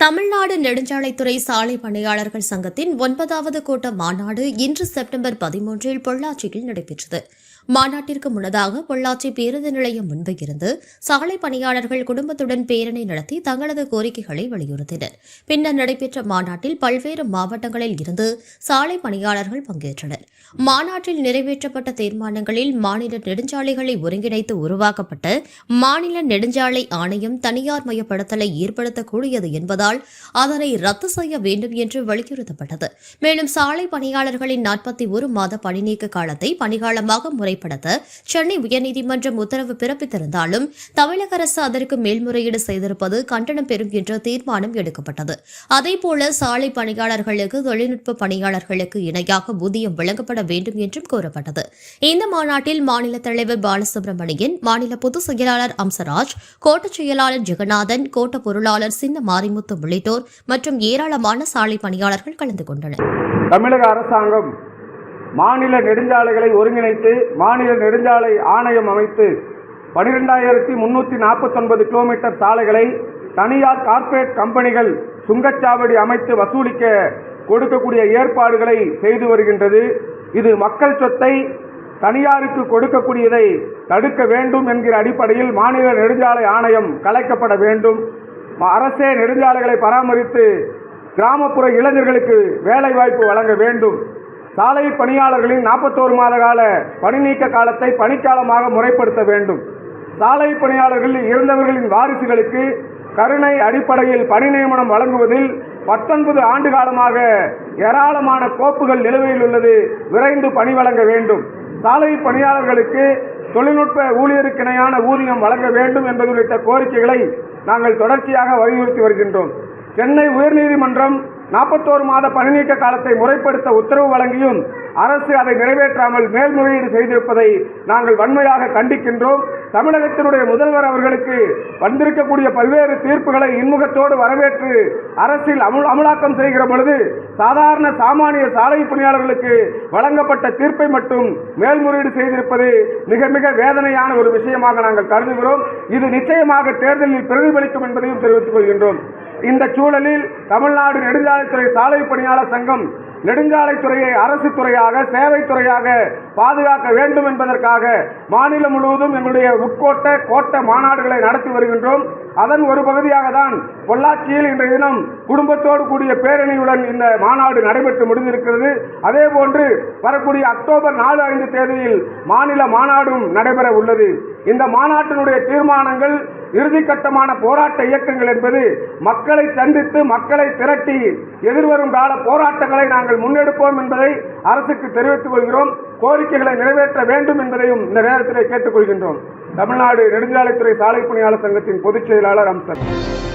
தமிழ்நாடு நெடுஞ்சாலைத்துறை சாலை பணியாளர்கள் சங்கத்தின் ஒன்பதாவது கூட்ட மாநாடு இன்று செப்டம்பர் பதிமூன்றில் பொள்ளாச்சியில் நடைபெற்றது. மாநாட்டிற்கு முன்னதாக பொள்ளாச்சி பேருந்து நிலையம் முன்பு இருந்து சாலை பணியாளர்கள் குடும்பத்துடன் பேரணி நடத்தி தங்களது கோரிக்கைகளை வலியுறுத்தினர். பின்னர் நடைபெற்ற மாநாட்டில் பல்வேறு மாவட்டங்களில் இருந்து சாலை பணியாளர்கள் பங்கேற்றனர். மாநாட்டில் நிறைவேற்றப்பட்ட தீர்மானங்களில் மாநில நெடுஞ்சாலைகளை ஒருங்கிணைத்து உருவாக்கப்பட்ட மாநில நெடுஞ்சாலை ஆணையம் தனியார் மயப்படுத்தலை ஏற்படுத்தக்கூடியது என்பதால் அதனை ரத்து செய்ய வேண்டும் என்று வலியுறுத்தப்பட்டது. மேலும் சாலை பணியாளர்களின் நாற்பத்தி ஒரு மாத பணிநீக்க காலத்தை பணிகாலமாக முறை முறைப்படுத்த சென்னை உயர்நீதிமன்றம் உத்தரவு பிறப்பித்திருந்தாலும் தமிழக அரசு அதற்கு மேல்முறையீடு செய்திருப்பது கண்டனம் பெறும் என்ற தீர்மானம் எடுக்கப்பட்டது. அதேபோல சாலை பணியாளர்களுக்கு தொழில்நுட்ப பணியாளர்களுக்கு இணையாக ஊதியம் வழங்கப்பட வேண்டும் என்றும் கூறப்பட்டது. இந்த மாநாட்டில் மாநில தலைவர் பாலசுப்ரமணியன் மாநில பொதுச் செயலாளர் அம்சராஜ் கோட்டச் செயலாளர் ஜெகநாதன் கோட்ட பொருளாளர் சின்ன மாரிமுத்து உள்ளிட்டோர் மற்றும் ஏராளமான சாலை பணியாளர்கள் கலந்து கொண்டனர். தமிழக அரசாங்கம் மாநில நெடுஞ்சாலைகளை ஒருங்கிணைத்து மாநில நெடுஞ்சாலை ஆணையம் அமைத்து பனிரெண்டாயிரத்தி முன்னூற்றி நாற்பத்தொன்பது கிலோமீட்டர் சாலைகளை தனியார் கார்ப்பரேட் கம்பெனிகள் சுங்கச்சாவடி அமைத்து வசூலிக்க கொடுக்கக்கூடிய ஏற்பாடுகளை செய்து வருகின்றது. இது மக்கள் சொத்தை தனியாருக்கு கொடுக்கக்கூடியதை தடுக்க வேண்டும் என்கிற அடிப்படையில் மாநில நெடுஞ்சாலை ஆணையம் கலைக்கப்பட வேண்டும். அரசே நெடுஞ்சாலைகளை பராமரித்து கிராமப்புற இளைஞர்களுக்கு வேலைவாய்ப்பு வழங்க வேண்டும். சாலை பணியாளர்களின் நாற்பத்தோரு மாத கால பணி நீக்க காலத்தை பணிக்காலமாக முறைப்படுத்த வேண்டும். சாலை பணியாளர்களில் இருந்தவர்களின் வாரிசுகளுக்கு கருணை அடிப்படையில் பணி நியமனம் வழங்குவதில் பத்தொன்பது ஆண்டு காலமாக ஏராளமான கோப்புகள் நிலுவையில் உள்ளது. விரைந்து பணி வழங்க வேண்டும். சாலை பணியாளர்களுக்கு தொழில்நுட்ப ஊழியருக்கிணையான ஊதியம் வழங்க வேண்டும் என்பது உள்ளிட்ட கோரிக்கைகளை நாங்கள் தொடர்ச்சியாக வலியுறுத்தி வருகின்றோம். சென்னை உயர்நீதிமன்றம் நாற்பத்தோரு மாத பணிநீக்க காலத்தை முறைப்படுத்த உத்தரவு வழங்கியும் அரசு அதை நிறைவேற்றாமல் மேல்முறையீடு செய்திருப்பதை நாங்கள் வன்மையாக கண்டிக்கின்றோம். தமிழகத்தினுடைய முதல்வர் அவர்களுக்கு வந்திருக்கக்கூடிய பல்வேறு தீர்ப்புகளை இன்முகத்தோடு வரவேற்று அரசில் அமுல் அமலாக்கம் செய்கிற பொழுது சாதாரண சாமானிய சாலை பணியாளர்களுக்கு வழங்கப்பட்ட தீர்ப்பை மட்டும் மேல்முறையீடு செய்திருப்பது மிக மிக வேதனையான ஒரு விஷயமாக நாங்கள் கருதுகிறோம். இது நிச்சயமாக தேர்தலில் பிரதிபலிக்கும் என்பதையும் தெரிவித்துக் கொள்கின்றோம். இந்த சூழலில் தமிழ்நாடு நெடுஞ்சாலைத்துறை சாலை பணியாளர் சங்கம் நெடுஞ்சாலைத்துறையை அரசு துறையாக சேவை துறையாக பாதுகாக்க வேண்டும் என்பதற்காக மாநிலம் முழுவதும் எங்களுடைய உட்கோட்ட கோட்ட மாநாடுகளை நடத்தி வருகின்றோம். அதன் ஒரு பகுதியாக தான் பொள்ளாச்சியில் இன்றைய தினம் குடும்பத்தோடு கூடிய பேரணியுடன் இந்த மாநாடு நடைபெற்று முடிந்திருக்கிறது. அதே போன்று வரக்கூடிய அக்டோபர் நாலு ஐந்து தேதியில் மாநில மாநாடும் நடைபெற உள்ளது. இந்த மாநாட்டினுடைய தீர்மானங்கள் இறுதிக்கட்டமான போராட்ட இயக்கங்கள் என்பது மக்களை சந்தித்து மக்களை திரட்டி எதிர்வரும் கால போராட்டங்களை நாங்கள் முன்னெடுப்போம் என்பதை அரசுக்கு தெரிவித்துக் கொள்கிறோம். கோரிக்கைகளை நிறைவேற்ற வேண்டும் என்பதையும் இந்த நேரத்தில் கேட்டுக்கொள்கின்றோம் தமிழ்நாடு நெடுஞ்சாலைத்துறை சாலை பணியாளர் சங்கத்தின் பொதுச் செயலாளர் அம்சர்